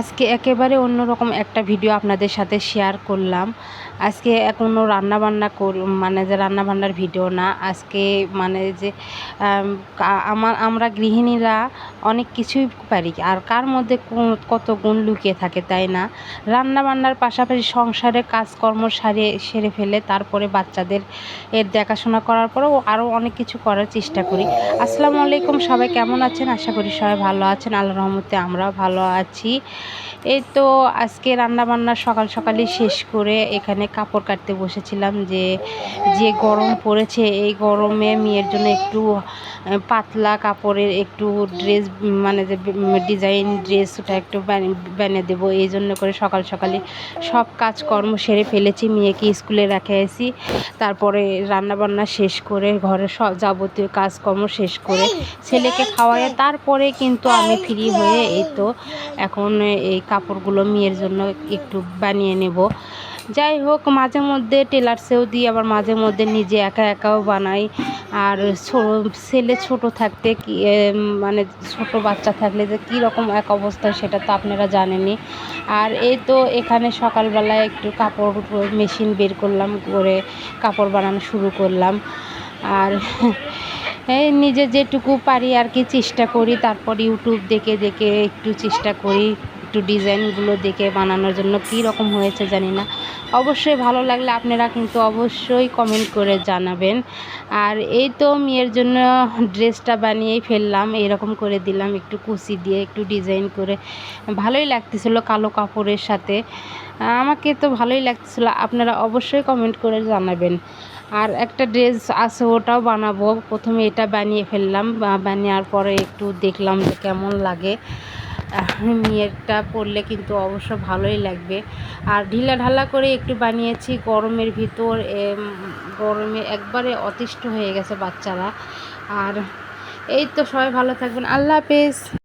আজকে একেবারে অন্যরকম একটা ভিডিও আপনাদের সাথে শেয়ার করলাম। আজকে কোনো রান্নাবান্না কর মানে যে রান্নাবান্নার ভিডিও না, আজকে মানে যে আমার, আমরা গৃহিণীরা অনেক কিছুই পারি। আর কার মধ্যে কত গুণ লুকিয়ে থাকে, তাই না? রান্নাবান্নার পাশাপাশি সংসারে কাজকর্ম সারিয়ে, সেরে ফেলে, তারপরে বাচ্চাদের এর দেখাশোনা করার পরেও আরও অনেক কিছু করার চেষ্টা করি। আসসালামু আলাইকুম, সবাই কেমন আছেন? আশা করি সবাই ভালো আছেন। আল্লাহ রহমতে আমরাও ভালো আছি। এই তো আজকে রান্না বান্না সকাল সকালই শেষ করে এখানে কাপড় কাটতে বসেছিলাম যে যে গরম পড়েছে, এই গরমে মেয়ের জন্য একটু পাতলা কাপড়ের একটু ড্রেস মানে যে ডিজাইন ড্রেস ওটা একটু বানি- বানিয়ে দেবো। এই জন্য করে সকাল সকালে সব কাজকর্ম সেরে ফেলেছি, মেয়েকে স্কুলে রেখে এসি তারপরে রান্না বান্না শেষ করে সব যাবতীয় কাজকর্ম শেষ করে ছেলেকে খাওয়াই তারপরে কিন্তু আমি ফ্রি হয়ে এই তো এখন এই কাপড়গুলো মেয়ের জন্য একটু বানিয়ে নেব। যাই হোক, মাঝে মধ্যে টেলার্সেও দিই, আবার মাঝে মধ্যে নিজে একা একাও বানাই। আর ছেলে ছোট থাকতে কি মানে ছোট বাচ্চা থাকলে যে কী রকম এক অবস্থা সেটা তো আপনারা জানেনই। আর এই তো এখানে সকালবেলায় একটু কাপড় মেশিন বের করলাম, করে কাপড় বানানো শুরু করলাম। আর এই নিজে যেটুকু পারি আর কি চেষ্টা করি, তারপর ইউটিউব দেখে দেখে একটু চেষ্টা করি। একটু ডিজাইনগুলো দেখে বানানোর জন্য কী রকম হয়েছে জানি না। অবশ্যই ভালো লাগলে আপনারা কিন্তু অবশ্যই কমেন্ট করে জানাবেন। আর এই তো মেয়ের জন্য ড্রেসটা বানিয়েই ফেললাম, এরকম করে দিলাম, একটু কুচি দিয়ে, একটু ডিজাইন করে। ভালোই লাগতেছিল কালো কাপড়ের সাথে। আমাকে তো ভালোই লাগতেছিল, আপনারা অবশ্যই কমেন্ট করে জানাবেন। আর একটা ড্রেস আছে, ওটাও বানাবো। প্রথমে এটা বানিয়ে ফেললাম, বা- বানানোর পরে একটু দেখলাম যে কেমন লাগে। পড়লে পরলে কিন্তু অবশ্য ভালোই লাগবে। আর ঢিলা ঢালা করে একটু বানিয়েছি, গরমের ভিতর গরমে একবারে অতিষ্ঠ হয়ে গেছে বাচ্চারা। আর এই তো সবাই ভালো থাকবেন। আল্লাহ হাফেজ।